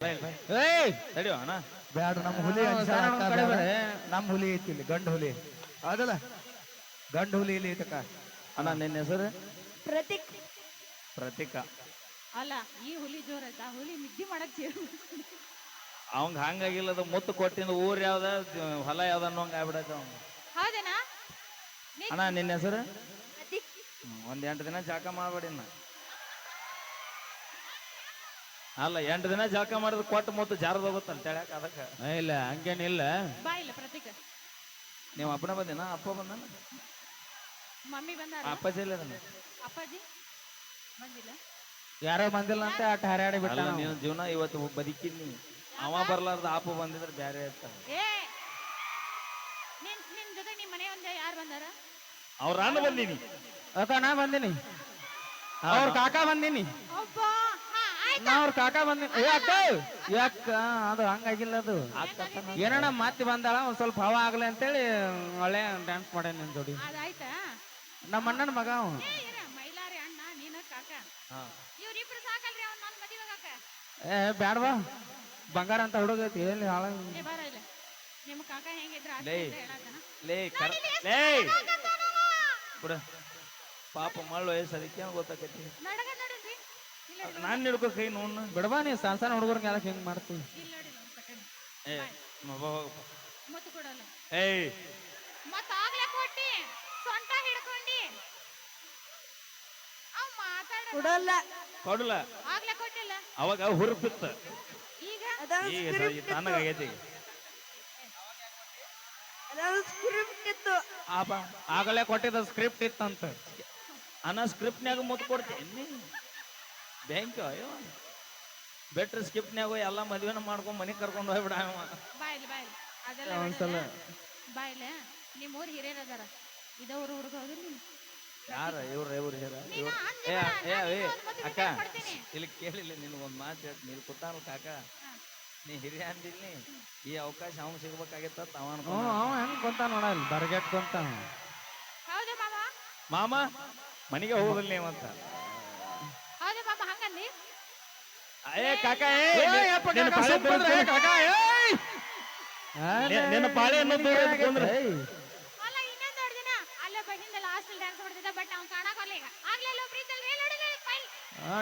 ಏಯ್ ತಡಿಯೋ ಅಣ್ಣ. ಬ್ಯಾಡ ನಮ್ಮ ಹುಲಿ. ನಮ್ಮ ಹುಲಿ ಐತಿ ಇಲ್ಲಿ ಗಂಡು ಹುಲಿ. ಅದಲ್ಲ ಗಂಡು ಹುಲಿ ಇಲ್ಲಿ ಐತಕ್ಕ. ಅಣ್ಣ ನಿನ್ನ ಹೆಸರು? ಪ್ರತೀಕ್. ಪ್ರತೀಕ. ಅಲ್ಲ ಈ ಹುಲಿ ಜೋರ ಆಯ್ತಾ? ಹುಲಿ ನಿದ್ದೆ ಮಾಡಕ್ ಅವಂಗ ಹಂಗಾಗಿಲ್ಲ ಅದು ಮುತ್ತು ಕೊಟ್ಟಿನ ಊರ್ ಯಾವ್ದ? ಹೊಲ ಯಾವ್ದ ಅನ್ನೋಂಗ ಆಗ್ಬಿಡತ್ತ ಅವ್ನು ಹೌದೇನಾ? ಅಣ್ಣ ನಿನ್ನ ಹೆಸರು? ಪ್ರತೀಕ್. ಒಂದ್ ಎಂಟು ದಿನ ಜಾಕ ಮಾಡ್ಬೇಡಿ ಅಲ್ಲ ಎಂಟು ದಿನ ಜಳಕ ಮಾಡಿದ್ರೆ ಕೊಟ್ಟು ಮತ್ತು ಜಾರದ ಹೋಗುತ್ತಂತ ತೆಳ್ಯಾಕ ಅದಕ್ಕ. ಏ, ಇಲ್ಲ ಹಂಗೇನಿಲ್ಲ ಬಾ ಇಲ್ಲ ಪ್ರತೀಕ್. ನೀವು ಅಪ್ಪನ ಬಂದಿನ ಅಪ್ಪ ಬಂದ? ಮಮ್ಮಿ ಬಂದಾರ? ಅಪ್ಪಾಜಿ ಇಲ್ಲ ಅದನ್ನ ಅಪ್ಪಾಜಿ? ಬಂದಿಲ್ಲ. ಯಾರೋ ಬಂದಿಲ್ಲ ಅಂತ ಅಟ್ ಹರಿಯಾಡಿ ಬಿಟ್ಟ ಅಲ್ಲ ನೀನು ಜೀವನ ಇವತ್ತು ಬದುಕಿನಿ ಅವ ಬರ್ಲಾರ್ದ ಅಪ್ಪ ಬಂದಿದ್ರೆ ಬೇರೆ ಇರ್ತ. ಏ! ನಿನ್ ನಿನ್ ಜೊತೆ ನಿಮ್ ಮನೆ ಒಂದ ಯಾರು ಬಂದಾರ? ಅವ್ರ ಅಣ್ಣ ಬಂದೀನಿ. ಅಕ್ಕ ನಾ ಬಂದಿನಿ. ಅವ್ರ ಕಾಕ ಬಂದಿನಿ. ಅವ್ರ ಕಾಕ ಬಂದ ಯಾಕ ಅದು ಹಂಗಾಗಿಲ್ಲ ಅದು. ಏನಣ್ಣ ಮತ್ತೆ ಬಂದಾಳ ಒಂದ್ ಸ್ವಲ್ಪ ಹವ ಆಗ್ಲಿ ಅಂತೇಳಿ ಒಳ್ಳೆ ಡ್ಯಾನ್ಸ್ ಮಾಡ್ಯಾನ ನಿನ್ ಜೋಡಿ. ಅದಾಯ್ತಾ? ನಮ್ಮ ಅಣ್ಣನ ಮಗ ಅವ ಏ ಇರ ಮೈಲಾರಿ ಅಣ್ಣ ನೀನ ಕಾಕ. ಹಾ. ಇವ್ರಿಬ್ರು ಸಾಕಲ್ರಿ ಅವ್ನ ನನ್ ಮದುವೆ ಕಾಕ ಏ ಬ್ಯಾಡ್ವಾ. ಬಂಗಾರ ಅಂತ ಹುಡುಗೈತಿ ಎಲ್ಲಿ ಹಾಳ? ಏ ಬಾರ ಇಲ್ಲ. ನಿಮ್ಮ ಕಾಕ ಹೆಂಗಿದ್ರ? ಲೇ. ಅಷ್ಟೇ ಹೇಳತ್ತನ ಲೇ ಕರ ಲೇ. ಬಿಡ. ಪಾಪ ಮಳ್ಳು ವಯಸ್ಸು ಅದಕ್ಕೆ ಗೊತ್ತಾಕೈತಿ? ನಡಗ ನಾನ್ ಹಿಡ್ಕೋ ಕೈ ನೋಡ್ನ ಬಿಡವಾ ನೀ ಸಣ್ಣ ಸಣ್ಣ ಹುಡುಗರ್ಗೆ ಯಾಕೆ ಹೆಂಗ್ ಮಾಡ್ತೀವಿ? ಇಲ್ಲ ನೋಡಿ ನಮ್ಮ ಕಟ್ಟಡಿ ಏ ಮಬ್ಬ ಹೋಗಪ್ಪ. ಮುತ್ತು ಕೊಡಲ್ಲ. ಏಯ್ ಮತ್ತ ಆಗ್ಲೇ ಕೊಟ್ಟಿ. ಸೊಂಟ ಹಿಡ್ಕೊಂಡಿ. ಅವ್ ಮಾತಾಡ ಕೊಡಲ್ಲ. ಕೊಡಲ. ಆಗ್ಲೇ ಕೊಟ್ಟಿಲ್ಲ. ಅವಾಗ ಹುರುಪಿತ್ತ. ಈಗ? ಈಗ ತಣ್ಣಗಾಗೈತಿ ಈಗ. ಅದೊಂದು ಸ್ಕ್ರಿಪ್ಟ್ ಇತ್ತು. ಆಪ ಆಗಲೇ ಕೊಟ್ಟಿದ್ದ ಸ್ಕ್ರಿಪ್ಟ್ ಇತ್ತಂತ. ಅನ್ನ ಸ್ಕ್ರಿಪ್ಟ್ನ್ಯಾಗ ಮುದ್ದು ಕೊಡ್ತೀನಿ ಬ್ಯಾಂಕ್ ಅಯ್ಯೋ. ಬೆಟ್ರ್ ಸ್ಕ್ರಿಪ್ಟ್ನ್ಯಾಗ ಎಲ್ಲ ಮದ್ವೆನ ಮಾಡ್ಕೊಂಡು ಮನೆ ಕರ್ಕೊಂಡು ಹೋಗ್ಬಿಡ ಅವ. ಬಾಯ್ಲಿ ಬಾಯ್ಲಿ. ಅದೆಲ್ಲ ಒಂದ್ಸಲ ಬಾಯ್ಲ ನಿಮ್ಮ ಊರ್ ಹಿರಿಯರ್ ಅದಾರ. ಇದ ಊರು ಹುಡುಗ ಹೌದಿಲ್ಲ ನೀನು? ಯಾರ? ಇವ್ರ ಇವ್ರ ನೀನು ಏ ಅಕ್ಕ ಇಲ್ಲಿ ಕೇಳಿಲ್ಲ ನಿನ್ ಒಂದ್ ಮಾತು ಹೇಳ್ತೀನಿ. ನೀನು ಕೂತಾನ ಕಾಕ. ನೀ ಹಿರಿಯ ಅಂದಿಲ್ಲಿ ಈ ಅವಕಾಶ ಅವನ್ ಸಿಗ್ಬೇಕಾಗಿತ್ತ ಅವ ಅನ್ಕೊಂಡ ಅವ ಹೆಂಗ್ ಕೊಂತ ನೋಡಲ್ಲ ಬರ್ಗೆಟ್ ಕೊಂತ. ಹೌದು ಮಾಮ ಮಾಮ ಮನೆಗೆ ಹೋಗೋದಿಲ್ಲ ನೀವಂತ. ಈಗ ನಿನ್ನ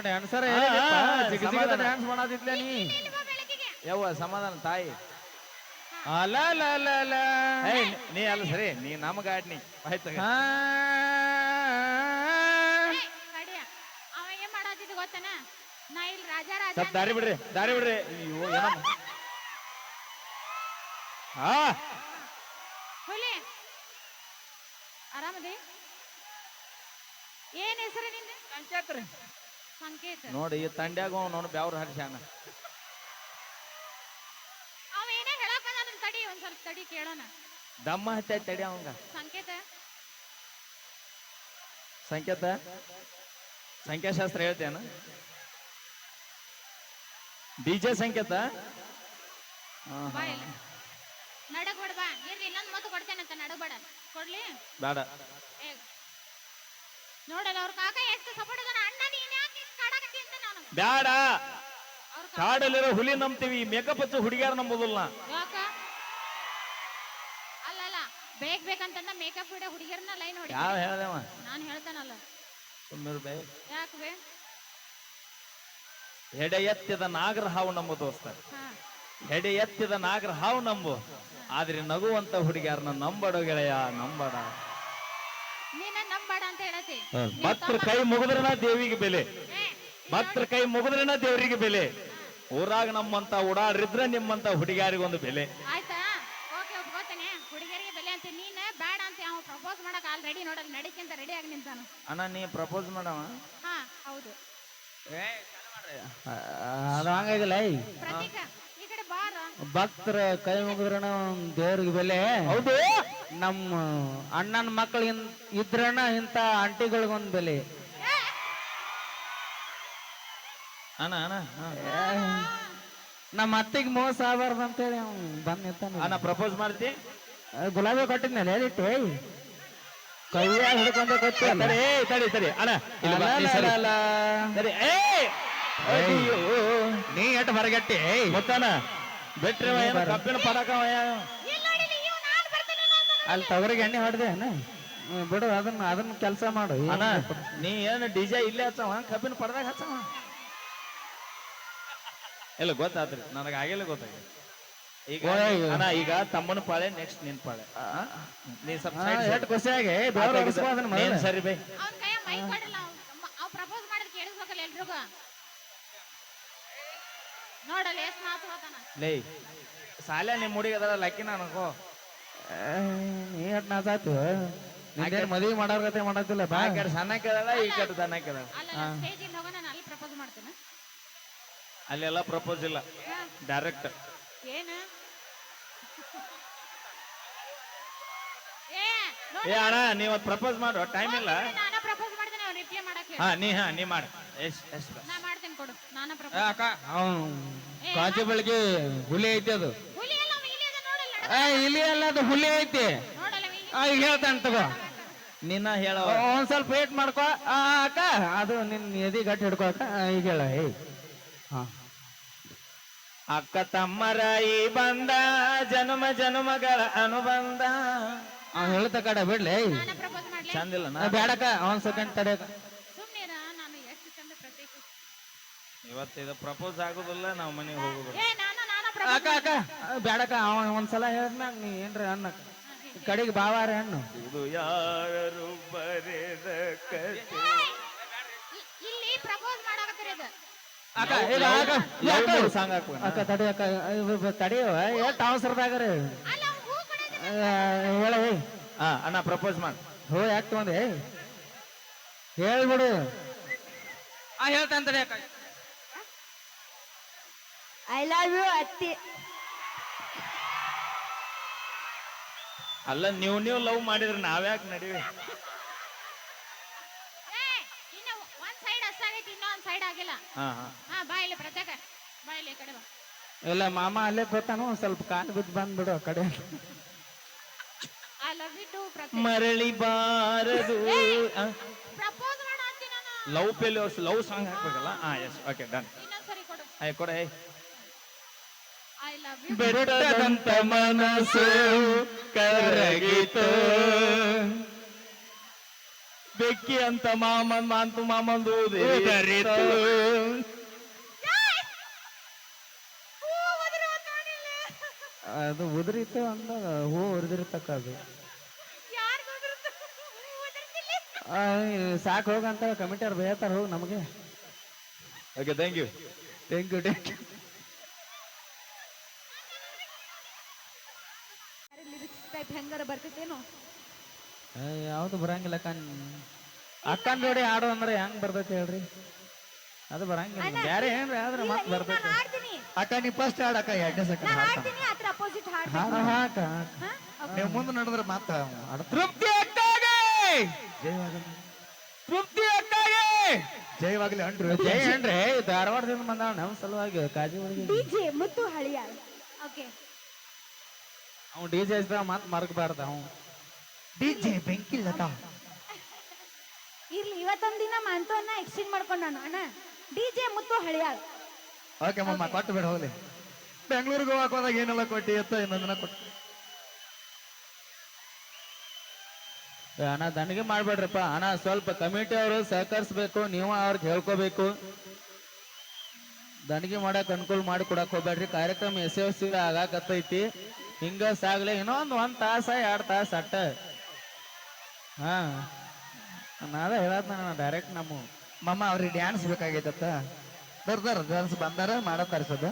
ಡ್ಯಾನ್ಸರ್. ಡ್ಯಾನ್ಸ್ ಮಾಡೋದಿದ್ಲ ನೀ ಯವ್ವ ಸಮಾಧಾನ ತಾಯಿ ಅಲ್ಲ ಅಲ್ಲ ಅಲ್ಲ ಲ. ಏ ನೀ- ಅಲ್ಲ ಸರಿ ನೀ ನಮ್ಗಾಡ್ನಿ. ಆಯ್ತು ಹಾ. ಏ, ತಡಿಯ ಅವ ಏನ್ ಮಾಡತ್ತಿದ್ ಗೊತ್ತನ ನಾ ಇಲ್ಲಿ ರಾಜ ರಾಜ ಸ್ವಲ್ಪ ದಾರಿ ಬಿಡ್ರಿ ದಾರಿ ಬಿಡ್ರಿ. ಅಯ್ಯೋ ಏನೋ ಹಾ ಹುಲಿ ಆರಾಮದಿ? ಏನ್ ಹೆಸರು ನಿಂದ? ಸಂಕೇತ ನೋಡಿ ಈ ತಂಡ್ಯಾಗ ನೋಡಿ ನೋಡು ಬ್ಯಾವ್ರ ಹರ್ಸ್ಯಾನ ಅವ ಏನೇ ಹೇಳಕ್ ಅದನ್ನ ತಡಿ ಒಂದ್ ಸ್ವಲ್ಪ ತಡಿ ಕೇಳೋಣ. ದಮ್ಮ ಹತ್ತೆ ತಡಿ ಅವಂಗ. ಸಂಕೇತ? ಸಂಕೇತ? ಸಂಖ್ಯಾಶಾಸ್ತ್ರ ಹೇಳ್ತೇನ ಡಿಜೆ ಸಂಕೇತ. ಬಾ ಇಲ್ಲ. ನಡಕ್ ಬಿಡ ಬಾ. ಇರ್ಲಿ ಇನ್ನೊಂದ್ ಮದ್ದು ಕೊಡ್ತೇನಂತ ನಡಕ್ ಬೇಡ ಕೊಡ್ಲಿ? ಬೇಡ. ಏ. ನೋಡಲ್ಲ ಅವ್ರ ಕಾಕ ಎಷ್ಟು ಸಪೋರ್ಟ್ ಅದಾನ ಅಣ್ಣ ನೀನ್ ಯಾಕೆ ಕಾಡಕತ್ತಿ ಅಂತ ನಾನು. ಬ್ಯಾಡ ಅವ್ರ ಕಾಕ. ಕಾಡಲ್ಲಿರೋ ಹುಲಿ ನಂಬ್ತೀವಿ. ಮೇಕಪ್ ಹಚ್ಚು ಹುಡುಗಿಯಾರ ನಂಬೋದಿಲ್ಲ. ಯಾಕ? ಅಲ್ಲ ಅಲ್ಲ. ಬೇಕ್ ಬೇಕಂತಂದ ಮೇಕಪ್ ಬಿಡ ಹುಡುಗಿಯರ್ನ ಲೈನ್ ಹೊಡಿ ಯಾವ ಹೇಳ್ದವ ನಾನು ಹೇಳ್ತಾನಲ್ಲ. ಸುಮ್ಮನೆ ಯಾಕೆ ಬೇ? ಹೆಡೆ ಎತ್ತಿದ ನಾಗರ ಹಾವು ನಂಬು ದೋಸ್ತ. ಹೆಡೆ ಎತ್ತಿದ ನಾಗರ ಹಾವು ನಂಬು. ಆದ್ರೆ ನಗುವಂತ ಹುಡುಗಿಯಾರನ್ನ ನಂಬಡೋ ಗೆಳೆಯ ನಂಬಡ. ನೀನ ನಂಬಾಡ ಅಂತ ಹೇಳತಿ. ಭಕ್ತರ ಕೈ ಮುಗಿದ್ರನ ದೇವಿಗೆ ಬೆಲೆ? ಭಕ್ತರ ಕೈ ಮುಗಿದ್ರನ ದೇವರಿಗೆ ಬೆಲೆ? ಊರಾಗ ನಮ್ಮಂತ ಓಡಾಡ್ರಿದ್ರ ನಿಮ್ಮಂತ ಹುಡುಗಿಯಾರಿಗೊಂದು ಬೆಲೆ. ಆಯ್ತಾ? ಓಕೆ ಒಪ್ಕೋತೇನೆ ಹುಡುಗಿಯರಿಗೆ ಬೆಲೆ ಅಂತ ನೀನ್ ಬೇಡ ಅಂತ ಅವ ಪ್ರಪೋಸ್ ಮಾಡಕ್ ಆಲ್ರೆಡಿ ನೋಡಲ್ ನಡಿಕ್ಕಿಂತ ರೆಡಿ ಆಗಿ ನಿಂತಾನು. ಅಣ್ಣ ನೀ ಪ್ರಪೋಸ್ ಮಾಡವ? ಹಾ ಹೌದು. ಅದು ಹಂಗಾಗಿಲ್ಲ ಐ ಪ್ರತೀಕ ಈ ಕಡೆ ಬಾರ. ಭಕ್ತರ ಕೈ ಮುಗಿದ್ರಣ ದೇವ್ರಿಗೆ ಬೆಲೆ. ಹೌದು. ನಮ್ಮ ಅಣ್ಣನ ಮಕ್ಕಳು ಇದ್ರಣ ಇಂತ ಆಂಟಿಗಳಿಗೊಂದ್ ಬೆಲೆ. ಅಣ್ಣ ಅಣ್ಣ ನಮ್ಮ ಅತ್ತಿಗೆ ಮೋಸ ಆಗಬಾರ್ದು ಅಂತೇಳಿ ಅವ್ನು ಬಂದ್ ನಿಂತಾನ. ಅಣ್ಣ ಪ್ರಪೋಸ್ ಮಾಡ್ತಿ? ಗುಲಾಬಿ ಕೊಟ್ಟಿದ್ನಲ್ಲ ಹೇಳಿಟ್ಟು ಕೈಯಾಗ ಹಿಡ್ಕೊಂಡ ಗೊತ್ತಿಲ್ಲ ಸರಿ ಸರಿ ತಡಿ ಅಣ್ಣ ಸರಿ. ಸರಿ ಏ ನೀ ಎಟ್ ಹೊರಗಟ್ಟಿ? ಗೊತ್ತಾನ ಬಿಟ್ರಿ ಕಬ್ಬಿನ ಪಡಕ ಅಲ್ಲಿ ತವರಿಗೆ ಎಣ್ಣೆ ಹೊಡೆದೆ ಬಿಡು ಅದನ್ನ ಅದನ್ನ ಕೆಲಸ ಮಾಡು. ಅಣ್ಣ ನೀ ಏನು ಡಿಜೆ ಇಲ್ಲೇ ಹಚ್ಚವ? ಕಬ್ಬಿನ ಪಡದಾಗ ಹಚ್ಚವ? ಇಲ್ಲ ಗೊತ್ತಾತ್ರಿ. ನನಗೆ ಆಗಿಲ್ಲ ಗೊತ್ತಾಗಿದೆ ಈಗ. ಅಣ್ಣ ಈಗ ತಮ್ಮನ ಪಾಳೆ ನೆಕ್ಸ್ಟ್ ನಿನ್ ಪಾಳೆ. ಆ? ನೀ ಸ್ವಲ್ಪ. ಖುಷಿಯಾಗಿ ನೀನ್ ಮೊದಲು. ಸರಿ ಬೈ ಅವ್ನ ಕೈಯ ಮೈಕ್ ಕೊಡಲ್ಲ ಅವ್ ಪ್ರಪೋಸ್ ಮಾಡಿದ್ ಕೇಳಿಸ್ಬೇಕಲ್ಲ ಎಲ್ರಿಗೂ ನೋಡಲ್ಲ ಎಷ್ಟ್ ಮಾತು ಹೋತಾನ. ಲೇ ಸಾಲ ನಿಮ್ ಹುಡುಗಿ ಅದರ ಲಕ್ಕಿನ ಅನ್ಕೋ. ಏ, ನೀ ಹಟ್ ನಿಂದೇನ್ ಮದ್ವಿ ಮಾಡೋರ್ ಕತೆ ಮಾಡತ್ತಿಲ್ಲ ಬಾ. ಆ ಕಡೆ ಸಣ್ಣ ಕೇಳಲ್ಲ ಈ ಕಡೆ ದನ ಕೇಳಲ್ಲ. ಅಲ್ಲ ಸ್ಟೇಜ್ ಇಂದ ಹೋಗ ನಾನು ಅಲ್ಲಿ ಪ್ರಪೋಸ್ ಮಾಡ್ತೇನೆ. ಅಲ್ಲೆಲ್ಲ ಪ್ರಪೋಸ್ ಇಲ್ಲ. ಡೈರೆಕ್ಟ್ ಏನು? ಏ ನೋಡಿ. ಏ ಅಣ್ಣ ನೀವ್ ಪ್ರಪೋಸ್ ಮಾಡು ಟೈಮ್ ಇಲ್ಲ. ನಾನು ಪ್ರಪೋಸ್ ಮಾಡ್ತೇನೆ ಅವ್ರು ರಿಪ್ಲೈ ಮಾಡಕ್ಕೆ ಹಾ ನೀ ಹಾ ನೀ ಮಾಡು. ಎಸ್ ಎಸ್ ನಾ ಅಕ್ಕ ಕಾಜು ಬೆಳಗ್ಗೆ ಹುಲಿ ಐತಿ ಅದು. ಇಲ್ಲಿ ನೋಡಲ್ಲ ಏ ಇಲ್ಲಿ ಅಲ್ಲ ಅದು ಹುಲಿ ಐತಿ. ನೋಡಲ್ಲ ಇಲ್ಲಿ. ಆ, ಈಗ ಹೇಳ್ತಾನೆ ತಗೋ. ನಿನ್ನ ಹೇಳ ಒಂದ್ ಸ್ವಲ್ಪ ವೇಟ್ ಮಾಡ್ಕೋ. ಆ, ಅಕ್ಕ ಅದು ನಿನ್ ಎದಿ ಗಟ್ಟಿ ಹಿಡ್ಕೋ ಅಕ್ಕ. ಈಗ ಹೇಳ ಹಾ. ಅಕ್ಕ ತಮ್ಮರ ಈ ಬಂದ ಜನುಮ ಜನುಮಗಳ ಅನುಬಂಧ. ಅವ್ನು ಹೇಳ್ತ ಕಡೆ ಬಿಡ್ಲಿ ಏಯ್. ನಾನು ಪ್ರಪೋಸ್ ಮಾಡ್ಲಿ. ಚಂದಿಲ್ಲ ಬೇಡಕ್ಕ ಒಂದ್ ಸೆಕೆಂಡ್ ತಡೆಯಕ ಸುಮ್ನಿರ ನಾನು ಎಷ್ಟು ಚಂದ ಪ್ರತ್ಯೇಕ ಇವತ್ತು ಇದು ಪ್ರಪೋಸ್ ಆಗುದಿಲ್ಲ ನಾವು ಮನೆಗೆ ಹೋಗುದಿಲ್ಲ. ಏ ನಾನು ನಾನು ಅಕ್ಕ ಪ್ರಪೋಸ್ ಅಕ್ಕ ಆ, ಬ್ಯಾಡಕ್ಕ ಅವ ಒಂದ್ಸಲ ಹೇಳಿದ್ನಾಗ ನೀ ಏನ್ರ ಅನ್ನಕ್ಕ ಕಡೆಗೆ ಬಾವಾರ ಹಣ್ಣು ಇದು ಯಾರು ಬರೆದ ಕತೆ ಇಲ್ಲಿ ಪ್ರಪೋಸ್ ಮಾಡಾಕತ್ತೀರಿ ಇದು. ಅಕ್ಕ ಇಲ್ಲ ಅಕ್ಕ ಇಲ್ಲ ಅಕ್ಕ. ಸಾಂಗ್ ಹಾಕುವ ಅಕ್ಕ ತಡಿ ಅಕ್ಕ ಇವ್ ತಡಿಯವ ಎಷ್ಟು ಅವಸರದಾಗರೆ ಅಲ್ಲ ಅವ್ನ್ ಹೂ ಕೊಡೋದು ಹೇಳ ಏಯ್ ಹಾ ಅಣ್ಣ ಪ್ರಪೋಸ್ ಮಾಡ್. ಹೋ ಯಾಕೆ ತಗೊಂಡೆ? ಹೇಳ್ಬಿಡು. ಆ ಹೇಳ್ತಾನೆ ತಡಿ ಅಕ್ಕ. ಐ ಲವ್ ಯು ಅತ್ತಿ. ಅಲ್ಲ ನೀವು ನೀವು ಲವ್ ಮಾಡಿದ್ರೆ ನಾವ್ಯಾಕೆ ನಡೀವಿ ಏ ಇನ್ನ ಒಂದ್ ಸೈಡ್ ಅಷ್ಟಾಗೈತಿ ಇನ್ನೊಂದ್ ಸೈಡ್ ಆಗಿಲ್ಲ. ಹಾ ಹಾ. ಹಾ ಬಾ ಇಲ್ಲಿ ಪ್ರತ್ಯೇಕ. ಬಾ ಇಲ್ಲಿ ಈ ಕಡೆ ಬಾ. ಇಲ್ಲ ಮಾಮ ಅಲ್ಲೇ ಬರ್ತಾನ ಒಂದ್ ಸ್ವಲ್ಪ ಕಾಲು ಬಿದ್ದು ಬಂದ್ಬಿಡು ಆ ಕಡೆ. ಐ ಲವ್ ಯು ಟು ಪ್ರತ್ಯೇಕ. ಮರಳಿ ಬಾರದು. ಪ್ರಪೋಸ್ ಮಾಡ ಅಂತೀನಿ ನಾನು. ಲವ್ ಫೇಲ್ಯೂರ್ಸ್ ಲವ್ ಸಾಂಗ್ ಹಾಕ್ಬೇಕಲ್ಲ? ಹಾ ಎಸ್ ಓಕೆ ಡನ್ ಇನ್ನೊಂದ್ಸರಿ ಕೊಡು. ಆಯ್ ಕೊಡ ಏಯ್ ಬೆಟ್ಟದಂತ ಮನಸ್ಸು ಕರಗಿತು. ಬೆಕ್ಕಿ ಅಂತ ಮಾಮನ್ ಮಾಂತು ಮಾಮಂದು ಉದರಿತು. ಅದು ಉದುರಿತು ಅಂದ ಹೂ ಉರಿದಿರ್ತಕ್ಕದು ಸಾಕ್ ಹೋಗಂತ ಕಮಿಟಿಯವ್ರು ಬೇಯ್ತಾರ ಹೋಗಿ ನಮಗೆ. Okay thank you thank you thank you ಹೆಂಗಾರ ಬರ್ತೈತೇನು? ಯಾವ್ದು ಬರಂಗಿಲ್ಲ ಕಣ್. ಅಕ್ಕನ್ ಜೋಡಿ ಆಡು ಅಂದ್ರೆ ಹೆಂಗ್ ಬರ್ತೈತಿ ಹೇಳ್ರಿ? ಅದು ಬರಂಗಿಲ್ಲ. ಬೇರೆ ಏನ್ರಿ ಆದ್ರೆ ಮತ್ತೆ ಬರ್ತೈತಿ. ಹಾಡ್ತೀನಿ. ಅಕ್ಕ ನೀ ಫಸ್ಟ್ ಹಾಡಕ್ಕ ಎರಡನೇ ನಾ ಸೆಕೆಂಡ್ ಹಾಡ್ತಾನ ಹಾಡ್ತೀನಿ ಅದ್ರ ಅಪೋಸಿಟ್ ಹಾಡ್ತೀನಿ ಹಾ, ಹಾಕ ಹಾ? ನೀವು ಮುಂದೆ ನಡೆದ್ರೆ ಮಾತ ತೃಪ್ತಿ ಅಕ್ಕಾಗೆ! ತೃಪ್ತಿ ಅಕ್ಕಾಗೆ! ಜೈವಾಗಲಿ ಅಂಡ್ರು ಜೈ ಏನ್ರಿ? ಧಾರವಾಡದಿಂದ ಬಂದ ನಮ್ ಸಲುವಾಗಿ ಕಾಜಿ ಒಳಗೆ ಡಿಜೆ ಮುತ್ತು ಹಳಿಯಾಳ್ ಓಕೆ. ಅವ್ನು ಡಿ ಜೆ ಮತ್ ಮರ್ಗಬಾರ್ದ ಅವ್. ಡಿಜೆ ಬೆಂಕಿ ಲತಾ ಇರ್ಲಿ ಇವತ್ತೊಂದ್ ದಿನ ಮಂತವನ್ನ ಎಕ್ಸ್ಚೇಂಜ್ ಮಾಡ್ಕೊಂಡ್ ನಾನು. ಅಣ್ಣ ಡಿಜೆ ಮುತ್ತು ಹಳಿಯಾಳ್. ಓಕೆ ಮಮ್ಮ ಕೊಟ್ಟು ಬಿಡ ಹೋಗ್ಲಿ. ಬೆಂಗಳೂರಿಗೆ ಹೋಗಕ್ ಹೋದಾಗ ಏನೆಲ್ಲ ಕೊಟ್ಟಿ? ಎತ್ತ ಇನ್ನೊಂದಿನ ಕೊಟ್ಟು. ಅಣ್ಣ ದಂಡಿಗೆ ಮಾಡ್ಬೇಡ್ರಪ್ಪ. ಅಣ್ಣ ಸ್ವಲ್ಪ ಕಮಿಟಿ ಅವರು ಸಹಕರಿಸ್ಬೇಕು ನೀವು ಅವ್ರಿಗೆ ಹೇಳ್ಕೋಬೇಕು. ದಂಡಿಗೆ ಮಾಡಕ್ ಅನುಕೂಲ ಮಾಡಿ ಕೊಡಕ್ ಹೋಗ್ಬೇಡ್ರಿ. ಕಾರ್ಯಕ್ರಮ ಯಶಸ್ವಿ ಆಗಾಕತ್ತೈತಿ. ಹಿಂಗ ಸಾಗ್ಲಿ ಇನ್ನೊಂದು ಒಂದ್ ತಾಸ ಎರಡ್ ತಾಸ ಅಟ್ಟ. ಹಾ. ನಾದ ಹೇಳದ್ ನಾನು ಡೈರೆಕ್ಟ್ ನಮ್ಮ ಮಮ್ಮ ಅವ್ರಿಗೆ ಡ್ಯಾನ್ಸ್ ಬೇಕಾಗೈತತ್ತ ಬರ್ತಾರ ಡ್ಯಾನ್ಸ್ ಬಂದಾರ ಮಾಡತ್ತಾರ ಸದ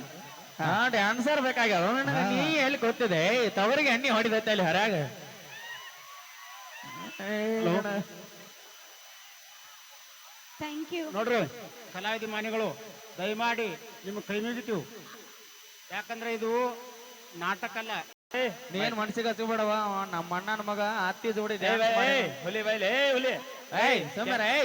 ಹಾ ಡ್ಯಾನ್ಸರ್ ಬೇಕಾಗ್ಯಾವ. ನನಗೆ ನೀ ಎಲ್ಲಿ ಗೊತ್ತಿದೆ ತವರಿಗೆ ಎಣ್ಣೆ ಹೊಡಿದೈತೆ ಅಲ್ಲಿ ಹೊರಗ? ಥ್ಯಾಂಕ್ ಯು ನೋಡ್ರಿ. ಕಲಾಭಿಮಾನಿಗಳು ದಯಮಾಡಿ ನಿಮ್ಗೆ ಕೈ ಮುಗಿತೀವಿ. ಯಾಕಂದ್ರೆ ಇದು ನಾಟಕ ಅಲ್ಲ ನೀನ್ ಮನ್ಸಿಗೆ ಹಚ್ಚಿಬಿಡವ ನಮ್ಮ ಅಣ್ಣನ ಮಗ ಅತ್ತಿ ಜೋಡಿ ಹುಲಿ ಬೈಲಿ ಹುಲಿ. ಏಯ್ ಸುಮ್ಮನೆ ಏಯ್